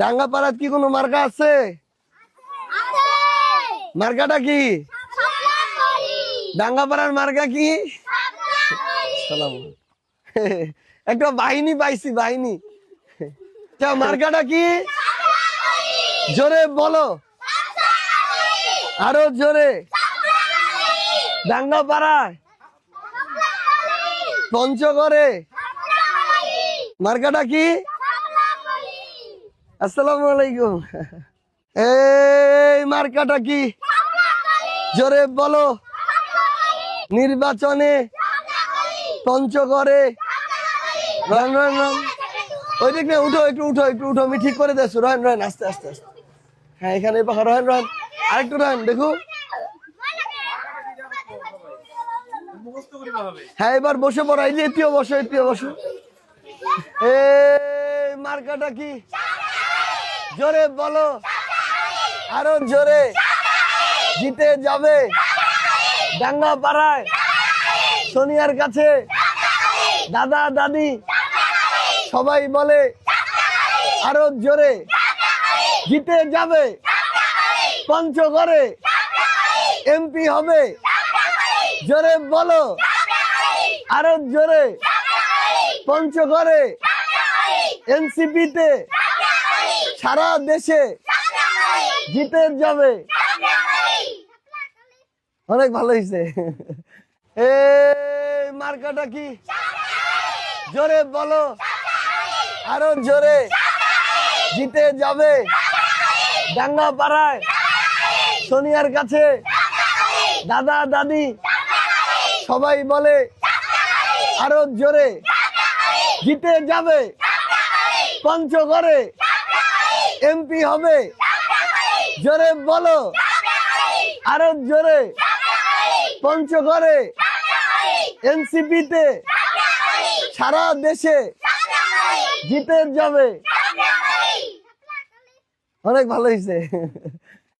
ডাঙ্গা পাড়াত কি কোনো মার্কা আছে? মার্কাটা কি? ডাঙ্গা পাড়ার মার্কা কি? একটা বাহিনী পাইছি বাহিনী। মার্কাটা কি? জোরে বলো। আরও জোরে। ডাঙ্গা পাড়ায় পঞ্চগড়ে। মার্কাটা কি? আসসালামু আলাইকুম। এই মার্কাটা কি? জোরে বলো। নির্বাচনে পঞ্চগড়ে রন রন রন। ওই দিক না, উঠো একটু উঠো একটু, উঠো, আমি ঠিক করে দেছো রহেন রহেন আস্তে আস্তে আস্তে। হ্যাঁ এখানে রহেন রহেন আরেকটু রহেন দেখো। হ্যাঁ এবার বসে পড়ো, এই যে এটিও বসো এটিও বসো। এই মার্কাটা কি? জোরে বলো। আরও জোরে। জিতে যাবে। ডাঙ্গা পাড়ায় সোনিয়ার কাছে। দাদা, দাদি। সবাই বলে, আরও জোরে। জিতে যাবে। পঞ্চ পঞ্চগড়ে। এমপি হবে। জোরে বলো। আরও জোরে। পঞ্চগড়ে। এনসিপিতে। সারা দেশে জিতে যাবে অনেক ভালো হয়েছে। এই মার্কাটা কি? জোরে বলো। আরও জোরে। জিতে যাবে। ডাঙ্গা পাড়ায় সোনিয়ার কাছে। দাদা, দাদি। সবাই বলে, আরও জোরে। জিতে যাবে। পঞ্চগড়ে। এমপি হবে। জোরে বলো। আরও জোরে। পঞ্চগড়ে এনসিপিতে। সারা দেশে। জিতে যাবে অনেক ভালো হয়েছে।